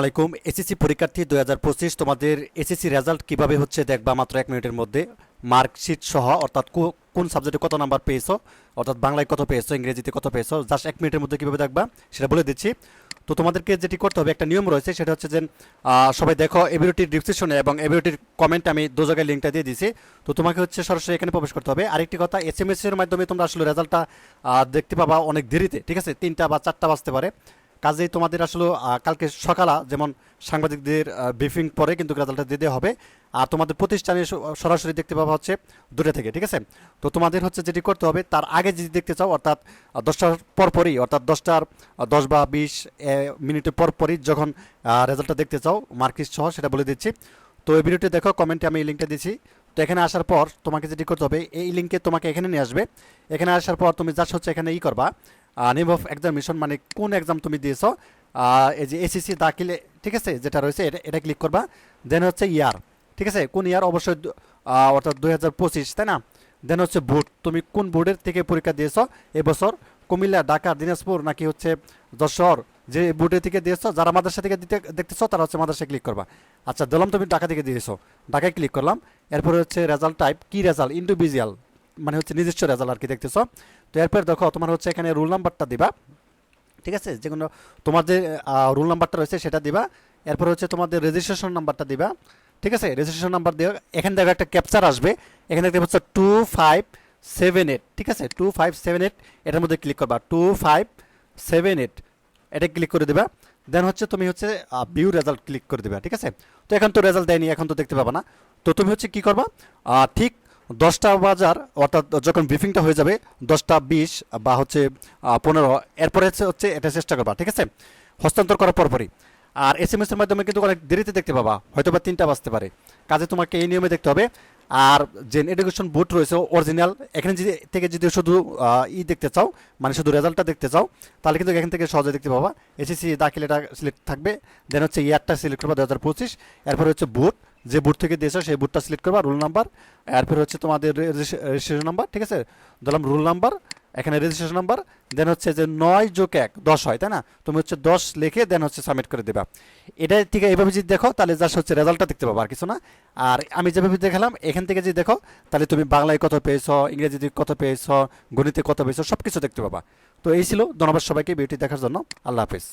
আলাইকুম। এসএসসি পরীক্ষার্থী দুই হাজার পঁচিশ, তোমাদের এসএসসি রেজাল্ট কীভাবে হচ্ছে দেখবা মাত্র এক মিনিটের মধ্যে। মার্কশিট সহ, অর্থাৎ কোন সাবজেক্টে কত নাম্বার পেয়েছ, অর্থাৎ বাংলায় কত পেয়েছ, ইংরেজিতে কত পেয়েছ, জাস্ট এক মিনিটের মধ্যে কীভাবে দেখবা, সেটা বলে দিচ্ছি। তো তোমাদেরকে যেটি করতে হবে, একটা নিয়ম রয়েছে, সেটা হচ্ছে যে সবাই দেখো এবিউটির ডিসক্রিপশনে এবং এবিউটির কমেন্ট আমি দু জায়গায় লিঙ্কটা দিয়ে দিয়েছি তো তোমাকে হচ্ছে সরাসরি এখানে প্রবেশ করতে হবে। আরেকটি কথা এস এম এর মাধ্যমে তোমরা আসলে রেজাল্টটা দেখতে পাবা অনেক দেরিতে, ঠিক আছে? তিনটা বা চারটা বাজতে পারে। কাজেই তোমাদের আসলে কালকে সকালা যেমন সাংবাদিকদের ব্রিফিং পরে কিন্তু রেজাল্টটা দিতে হবে। আর তোমাদের প্রতিষ্ঠানে সরাসরি দেখতে পাওয়া হচ্ছে দুটো থেকে, ঠিক আছে? তো তোমাদের হচ্ছে যেটি করতে হবে, তার আগে যদি দেখতে চাও, অর্থাৎ দশটার পর পরই অর্থাৎ দশটার দশ বা বিশ মিনিটের পর পরই যখন রেজাল্টটা দেখতে চাও মার্কিস সহ, সেটা বলে দিচ্ছি। তো এই ভিডিওটি দেখো কমেন্টে আমি এই লিঙ্কটা দিচ্ছি তো এখানে আসার পর তোমাকে যেটি করতে হবে, এই লিঙ্কে তোমাকে এখানে নিয়ে আসবে। এখানে আসার পর তুমি জাস্ট হচ্ছে এখানে ই করবা। নেম অফ এক্সামিনেশন মানে কোন এক্সাম তুমি দিয়েছ? এই যে এসিসি দাখিলে, ঠিক আছে, যেটা রয়েছে, এটা এটা ক্লিক করবা। দেন হচ্ছে ইয়ার ঠিক আছে, কোন ইয়ার অবশ্যই অর্থাৎ দুই হাজার পঁচিশ, তাই না? দেন হচ্ছে বোর্ড তুমি কোন বোর্ডের থেকে পরীক্ষা দিয়েছ? এবছর কুমিল্লা, ঢাকা, দিনাজপুর, নাকি হচ্ছে যশোর, যে বোর্ডের থেকে দিয়েছ, যারা মাদ্রাসা থেকে দিতে, দেখতেছো, তারা হচ্ছে মাদ্রাসায় ক্লিক করবা। আচ্ছা দিলাম তুমি ঢাকা থেকে দিয়েছ। ঢাকায় ক্লিক করলাম। এরপরে হচ্ছে রেজাল্ট টাইপ কি রেজাল্ট ইন্ডিভিজুয়াল মানে হচ্ছে নিজস্ব রেজাল্ট আর কি দেখতেছো। তো এরপর দেখো, তোমার হচ্ছে এখানে রুল নাম্বারটা দিবা। ঠিক আছে? যে কোনো তোমার যে রুল নাম্বারটা রয়েছে সেটা দিবা। এরপর হচ্ছে তোমাদের রেজিস্ট্রেশন নাম্বারটা দিবা। ঠিক আছে? রেজিস্ট্রেশন নাম্বার দিয়ে এখানে দেখো একটা ক্যাপচার আসবে। এখানে দেখতে পাচ্ছ টু ফাইভ সেভেন এইট ঠিক আছে? টু ফাইভ সেভেন এইট এটার মধ্যে ক্লিক করবা। টু ফাইভ সেভেন এইট এটা ক্লিক করে দিবা। দেন হচ্ছে তুমি হচ্ছে ভিউ রেজাল্ট ক্লিক করে দিবা। ঠিক আছে? তো এখন তো রেজাল্ট দেয়নি, এখন তো দেখতে পাবা না। তো তুমি হচ্ছে কি করবা? ঠিক দশটা বাজার, অর্থাৎ যখন ব্রিফিংটা হয়ে যাবে, দশটা, বিশ বা হচ্ছে পনেরো, এরপরে হচ্ছে এটা চেষ্টা করবা, ঠিক আছে? হস্তান্তর করার পরপরই। আর এস এম এস এর মাধ্যমে কিন্তু অনেক দেরিতে দেখতে পাবা হয়তো বা তিনটা বাজতে পারে। কাজে তোমাকে এই নিয়মে দেখতে হবে। আর যে এডুকেশন বোর্ড রয়েছে অরিজিনাল এখানে যদি, থেকে যদি শুধু ই দেখতে চাও মানে শুধু রেজাল্টটা দেখতে চাও, তাহলে কিন্তু এখান থেকে সহজে দেখতে পাবা। এসএসসি দাখিলাটা সিলেক্ট থাকবে দেন হচ্ছে ইয়ারটা সিলেক্ট করবা দু হাজার পঁচিশ, এরপরে হচ্ছে বুট যে বুট থেকে দিয়েছ, সেই বুটটা সিলেক্ট করবা রোল নাম্বার এরপর হচ্ছে তোমাদের রেজিস্ট্রেশন নাম্বার ঠিক আছে? ধরলাম রোল নাম্বার এখানে রেজিস্ট্রেশন নাম্বার দেন হচ্ছে যে নয় যোগ এক, দশ হয়, তাই না? তুমি হচ্ছে দশ লিখে দেন হচ্ছে সাবমিট করে দেবা। এটা থেকে এইভাবে যদি দেখো, তাহলে জাস্ট হচ্ছে রেজাল্টটা দেখতে পাবো আর কিছু না। আর আমি যেভাবে দেখালাম, এখান থেকে যদি দেখো, তাহলে তুমি বাংলায় কত পেয়েছ, ইংরেজিতে কত পেয়েছ, গণিতে কত পেয়েছ সব কিছু দেখতে পাবা। তো এই ছিল ধন্যবাদ সবাইকে বিউটি দেখার জন্য। আল্লাহ হাফেজ।